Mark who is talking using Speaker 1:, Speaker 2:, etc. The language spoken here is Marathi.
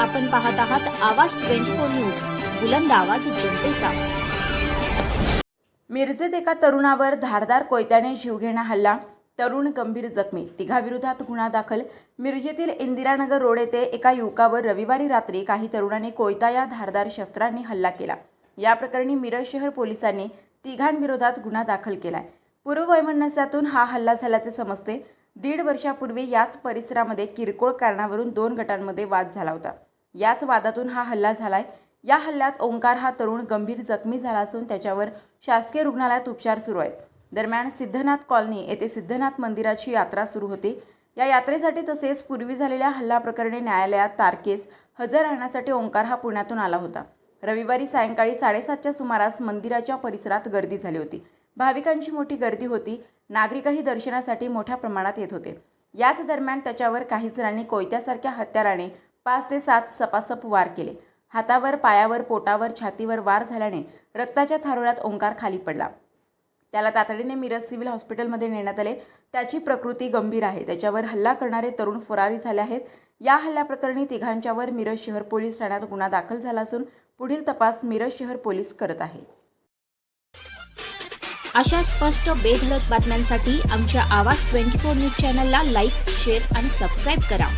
Speaker 1: आपण पाहत आहात आवाज ट्वेंटी फोर न्यूज बुलंद आवाज जनतेचा.
Speaker 2: मिरजेत एका तरुणावर धारदार कोयत्याने जीवघेणा हल्ला तरुण गंभीर जखमी. तिघाविरोधात गुन्हा दाखल. मिरजेतील इंदिरानगर रोड येथे एका युवकावर रविवारी रात्री काही तरुणांनी कोयता या धारदार शस्त्रांनी हल्ला केला. या प्रकरणी मिरज शहर पोलिसांनी तिघांविरोधात गुन्हा दाखल केलाय. पूर्ववैमनस्यातून हा हल्ला झाल्याचे समजते. दीड वर्षापूर्वी याच परिसरामध्ये किरकोळ कारणावरून दोन गटांमध्ये वाद झाला होता. याच वादातून हा हल्ला झालाय. या हल्ल्यात ओंकार हा तरुण गंभीर जखमी झाला असून त्याच्यावर शासकीय रुग्णालयात उपचार सुरू आहेत. दरम्यान सिद्धनाथ कॉलनी येथे सिद्धनाथ मंदिराची यात्रा सुरू होती. या यात्रेसाठी तसेच पूर्वी झालेल्या हल्ला प्रकरणी न्यायालयात तारखेस हजर राहण्यासाठी ओंकार हा पुण्यातून आला होता. रविवारी सायंकाळी साडेसातच्या सुमारास मंदिराच्या परिसरात गर्दी झाली होती. भाविकांची मोठी गर्दी होती. नागरिकही दर्शनासाठी मोठ्या प्रमाणात येत होते. याच दरम्यान त्याच्यावर काही जणांनी कोयत्यासारख्या हत्याराने पाच ते सात सपासप वार केले. हातावर पायावर पोटावर छातीवर वार झाल्याने रक्ताच्या थारोळ्यात ओंकार खाली पडला. त्याला तातडीने मिरज सिव्हिल हॉस्पिटलमध्ये नेण्यात आले. त्याची प्रकृती गंभीर आहे. त्याच्यावर हल्ला करणारे तरुण फरारी झाले आहेत. या हल्ल्याप्रकरणी तिघांच्यावर मिरज शहर पोलीस ठाण्यात गुन्हा दाखल झाला असून पुढील तपास मिरज शहर पोलीस करत आहे.
Speaker 1: अशा स्पष्ट बेधडक बातम्यांसाठी आमच्या आवाज ट्वेंटी फोर न्यूज चॅनलला लाईक शेअर आणि सबस्क्राईब करा.